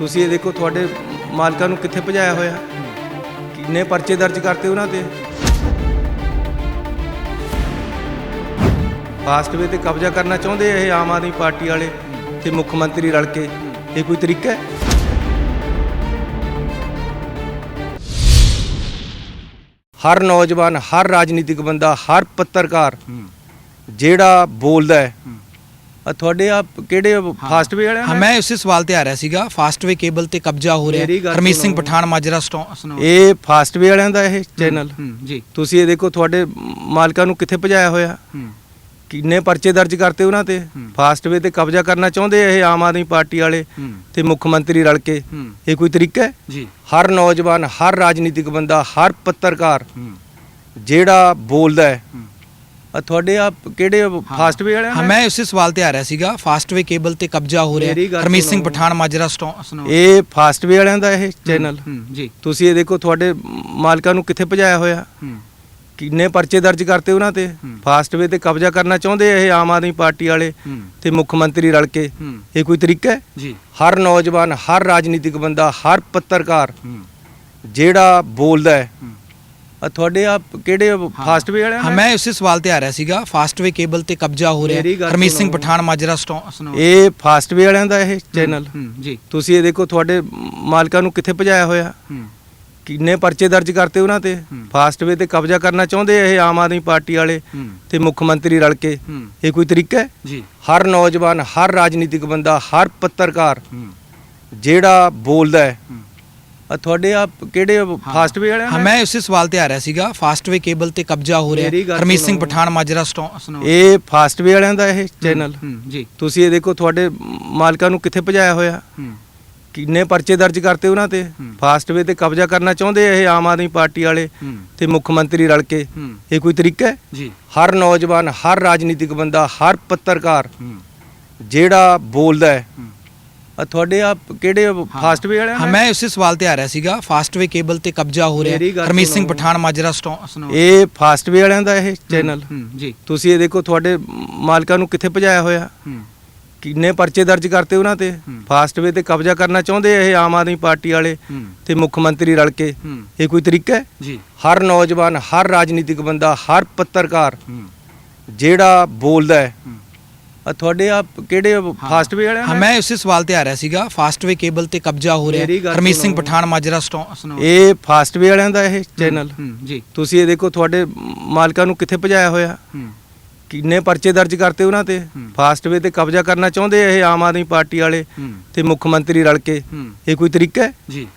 ਤੁਸੀਂ ਇਹ ਦੇਖੋ ਤੁਹਾਡੇ ਮਾਲਕਾਂ ਨੂੰ ਕਿੱਥੇ ਭਜਾਇਆ ਹੋਇਆ? ਕਿੰਨੇ ਪਰਚੇ ਦਰਜ ਕਰਤੇ ਉਹਨਾਂ ਤੇ? ਫਾਸਟਵੇ ਤੇ ਕਬਜ਼ਾ ਕਰਨਾ ਚਾਹੁੰਦੇ ਇਹ ਆਮ ਆਦਮੀ ਪਾਰਟੀ ਵਾਲੇ ਤੇ ਮੁੱਖ ਮੰਤਰੀ ਰਲ ਕੇ। ਇਹ ਕੋਈ ਤਰੀਕਾ ਹੈ? ਹਰ ਨੌਜਵਾਨ ਹਰ ਰਾਜਨੀਤਿਕ ਬੰਦਾ ਹਰ ਪੱਤਰਕਾਰ ਜਿਹੜਾ ਬੋਲਦਾ ਹੈ। ਆ ਤੁਹਾਡੇ ਆ ਕਿਹੜੇ ਫਾਸਟਵੇ ਵਾਲਿਆਂ ਹਾਂ? ਮੈਂ ਉਸੇ ਸਵਾਲ ਤੇ ਆ ਰਿਹਾ ਸੀਗਾ। ਫਾਸਟਵੇ ਕੇਬਲ ਤੇ ਕਬਜ਼ਾ ਹੋ ਰਿਹਾ। ਹਰਮੀਤ ਸਿੰਘ। ਪਠਾਨ ਮਾਜਰਾ ਸੁਣਾਓ। ਇਹ ਫਾਸਟਵੇ ਵਾਲਿਆਂ ਦਾ ਇਹ ਚੈਨਲ ਜੀ। ਤੁਸੀਂ ਇਹ ਦੇਖੋ ਤੁਹਾਡੇ ਮਾਲਕਾਂ ਨੂੰ ਕਿੱਥੇ ਭਜਾਇਆ ਹੋਇਆ? ਕਿੰਨੇ ਪਰਚੇ ਦਰਜ ਕਰਤੇ ਉਹਨਾਂ ਤੇ? ਫਾਸਟਵੇ ਤੇ ਕਬਜ਼ਾ ਕਰਨਾ ਚਾਹੁੰਦੇ ਇਹ ਆਮ ਆਦਮੀ ਪਾਰਟੀ ਵਾਲੇ ਤੇ ਮੁੱਖ ਮੰਤਰੀ ਰਲ ਕੇ? ਇਹ ਕੋਈ ਤਰੀਕਾ ਹੈ? ਜੀ। ਹਰ ਨੌਜਵਾਨ ਹਰ ਰਾਜਨੀਤਿਕ ਬੰਦਾ ਹਰ ਪੱਤਰਕਾਰ ਜਿਹੜਾ ਬੋਲਦਾ ਹੂੰ। ਆ ਤੁਹਾਡੇ ਆ ਕਿਹੜੇ ਫਾਸਟਵੇ ਵਾਲਿਆਂ ਹਾਂ ਨੇ? ਮੈਂ ਉਸੇ ਸਵਾਲ ਤੇ ਆ ਰਿਹਾ ਸੀਗਾ। ਫਾਸਟਵੇ ਕੇਬਲ ਤੇ ਕਬਜ਼ਾ ਹੋ ਰਿਹਾ। ਹਰਮੀਤ ਸਿੰਘ। ਪਠਾਨ ਮਾਜਰਾ ਸੁਣਾਓ ਇਹ ਫਾਸਟਵੇ ਵਾਲਿਆਂ ਦਾ ਇਹ ਚੈਨਲ ਜੀ। ਤੁਸੀਂ ਇਹ ਦੇਖੋ ਤੁਹਾਡੇ ਮਾਲਕਾਂ ਨੂੰ ਕਿੱਥੇ ਭਜਾਇਆ ਹੋਇਆ? ਕਿੰਨੇ ਪਰਚੇ ਦਰਜ ਕਰਤੇ ਉਹਨਾਂ ਤੇ? ਫਾਸਟਵੇ ਤੇ ਕਬਜ਼ਾ ਕਰਨਾ ਚਾਹੁੰਦੇ ਇਹ ਆਮ ਆਦਮੀ ਪਾਰਟੀ ਵਾਲੇ ਤੇ ਮੁੱਖ ਮੰਤਰੀ ਰਲ ਕੇ? ਇਹ ਕੋਈ ਤਰੀਕਾ ਹੈ? ਜੀ। ਹਰ ਨੌਜਵਾਨ ਹਰ ਰਾਜਨੀਤਿਕ ਬੰਦਾ ਹਰ ਪੱਤਰਕਾਰ ਜਿਹੜਾ ਬੋਲਦਾ ਹੈ। ਤੁਹਾਡੇ ਆ ਕਿਹੜੇ ਫਾਸਟਵੇ ਵਾਲਿਆਂ ਹਾਂ? ਮੈਂ ਉਸੇ ਸਵਾਲ ਤੇ ਆ ਰਿਹਾ ਸੀਗਾ। ਫਾਸਟਵੇ ਕੇਬਲ ਤੇ ਕਬਜ਼ਾ ਹੋ ਰਿਹਾ। ਹਰਮੀਤ ਸਿੰਘ। ਪਠਾਨ ਮਾਜਰਾ ਸੁਣਾਓ ਇਹ ਫਾਸਟਵੇ ਵਾਲਿਆਂ ਦਾ ਇਹ ਚੈਨਲ ਜੀ। ਤੁਸੀਂ ਇਹ ਦੇਖੋ ਤੁਹਾਡੇ ਮਾਲਕਾਂ ਨੂੰ ਕਿੱਥੇ ਭਜਾਇਆ ਹੋਇਆ? ਕਿੰਨੇ ਪਰਚੇ ਦਰਜ ਕਰਤੇ ਉਹਨਾਂ ਤੇ? ਫਾਸਟਵੇ ਤੇ ਕਬਜ਼ਾ ਕਰਨਾ ਚਾਹੁੰਦੇ ਇਹ ਆਮ ਆਦਮੀ ਪਾਰਟੀ ਵਾਲੇ ਤੇ ਮੁੱਖ ਮੰਤਰੀ ਰਲ ਕੇ? ਇਹ ਕੋਈ ਤਰੀਕਾ ਹੈ? ਜੀ। ਹਰ ਨੌਜਵਾਨ ਹਰ ਰਾਜਨੀਤਿਕ ਬੰਦਾ ਹਰ ਪੱਤਰਕਾਰ ਜਿਹੜਾ ਬੋਲਦਾ ਹੂੰ। ਆ ਤੁਹਾਡੇ ਆ ਕਿਹੜੇ ਫਾਸਟਵੇ ਵਾਲਿਆਂ ਹਾਂ? ਮੈਂ ਉਸੇ ਸਵਾਲ ਤੇ ਆ ਰਿਹਾ ਸੀਗਾ। ਫਾਸਟਵੇ ਕੇਬਲ ਤੇ ਕਬਜ਼ਾ ਹੋ ਰਿਹਾ। ਮੇਰੀ ਹੈ। ਗੱਲ ਹਰਮੀਤ ਸਿੰਘ ਸੁਣੋ। ਪਠਾਨ ਮਾਜਰਾ ਸੁਣਾਓ। ਇਹ ਫਾਸਟਵੇ ਵਾਲਿਆਂ ਦਾ ਇਹ ਚੈਨਲ ਹੂੰ ਜੀ। ਤੁਸੀਂ ਇਹ ਦੇਖੋ ਤੁਹਾਡੇ ਮਾਲਕਾਂ ਨੂੰ ਕਿੱਥੇ ਭਜਾਇਆ ਹੋਇਆ? ਹੂੰ। ਕਿੰਨੇ ਪਰਚੇ ਦਰਜ ਕਰਤੇ ਉਹਨਾਂ ਤੇ? ਫਾਸਟਵੇ ਤੇ ਕਬਜ਼ਾ ਕਰਨਾ ਚਾਹੁੰਦੇ ਆ ਇਹ ਆਮ ਆਦਮੀ ਪਾਰਟੀ ਵਾਲੇ ਹੂੰ। ਤੇ ਮੁੱਖ ਮੰਤਰੀ ਰਲ ਕੇ? ਹੂੰ। ਇਹ ਕੋਈ ਤਰੀਕਾ ਹੈ? ਜੀ। ਹਰ ਨੌਜਵਾਨ ਹਰ ਰਾਜਨੀਤਿਕ ਬੰਦਾ ਹਰ ਪੱਤਰਕਾਰ ਹੂੰ। ਜਿਹੜਾ ਬੋਲਦਾ ਹੈ ਹੂੰ। ਆ ਤੁਹਾਡੇ ਆ ਕਿਹੜੇ ਫਾਸਟਵੇ ਵਾਲਿਆਂ ਹਾਂ? ਮੈਂ ਉਸੇ ਸਵਾਲ ਤੇ ਆ ਰਿਹਾ ਸੀਗਾ। ਫਾਸਟਵੇ ਕੇਬਲ ਤੇ ਕਬਜ਼ਾ ਹੋ ਰਿਹਾ। ਹਰਮੀਤ ਸਿੰਘ। ਪਠਾਨ ਮਾਜਰਾ ਸੁਣਾਓ। ਇਹ ਫਾਸਟਵੇ ਵਾਲਿਆਂ ਦਾ ਇਹ ਚੈਨਲ ਜੀ। ਤੁਸੀਂ ਇਹ ਦੇਖੋ ਤੁਹਾਡੇ ਮਾਲਕਾਂ ਨੂੰ ਕਿੱਥੇ ਭਜਾਇਆ ਹੋਇਆ? ਕਿੰਨੇ ਪਰਚੇ ਦਰਜ ਕਰਤੇ ਉਹਨਾਂ ਤੇ? ਫਾਸਟਵੇ ਤੇ ਕਬਜ਼ਾ ਕਰਨਾ ਚਾਹੁੰਦੇ ਇਹ ਆਮ ਆਦਮੀ ਪਾਰਟੀ ਵਾਲੇ ਤੇ ਮੁੱਖ ਮੰਤਰੀ ਰਲ ਕੇ? ਇਹ ਕੋਈ ਤਰੀਕਾ ਹੈ? ਜੀ। ਹਰ ਨੌਜਵਾਨ ਹਰ ਰਾਜਨੀਤਿਕ ਬੰਦਾ ਹਰ ਪੱਤਰਕਾਰ ਜਿਹੜਾ ਬੋਲਦਾ ਹੂੰ। ਆ ਤੁਹਾਡੇ ਆ ਕਿਹੜੇ ਫਾਸਟਵੇ ਵਾਲਿਆਂ ਹਾਂ? ਮੈਂ ਉਸੇ ਸਵਾਲ ਤੇ ਆ ਰਿਹਾ ਸੀਗਾ। ਫਾਸਟਵੇ ਕੇਬਲ ਤੇ ਕਬਜ਼ਾ ਹੋ ਰਿਹਾ। ਹਰਮੀਤ ਸਿੰਘ। ਪਠਾਨ ਮਾਜਰਾ ਸੁਣਾਓ। ਇਹ ਫਾਸਟਵੇ ਵਾਲਿਆਂ ਦਾ ਇਹ ਚੈਨਲ ਜੀ। ਤੁਸੀਂ ਇਹ ਦੇਖੋ ਤੁਹਾਡੇ ਮਾਲਕਾਂ ਨੂੰ ਕਿੱਥੇ ਭਜਾਇਆ ਹੋਇਆ? ਕਿੰਨੇ ਪਰਚੇ ਦਰਜ ਕਰਤੇ ਉਹਨਾਂ ਤੇ? ਫਾਸਟਵੇ ਤੇ ਕਬਜ਼ਾ ਕਰਨਾ ਚਾਹੁੰਦੇ ਇਹ ਆਮ ਆਦਮੀ ਪਾਰਟੀ ਵਾਲੇ ਤੇ ਮੁੱਖ ਮੰਤਰੀ ਰਲ ਕੇ? ਇਹ ਕੋਈ ਤਰੀਕਾ ਹੈ? ਜੀ।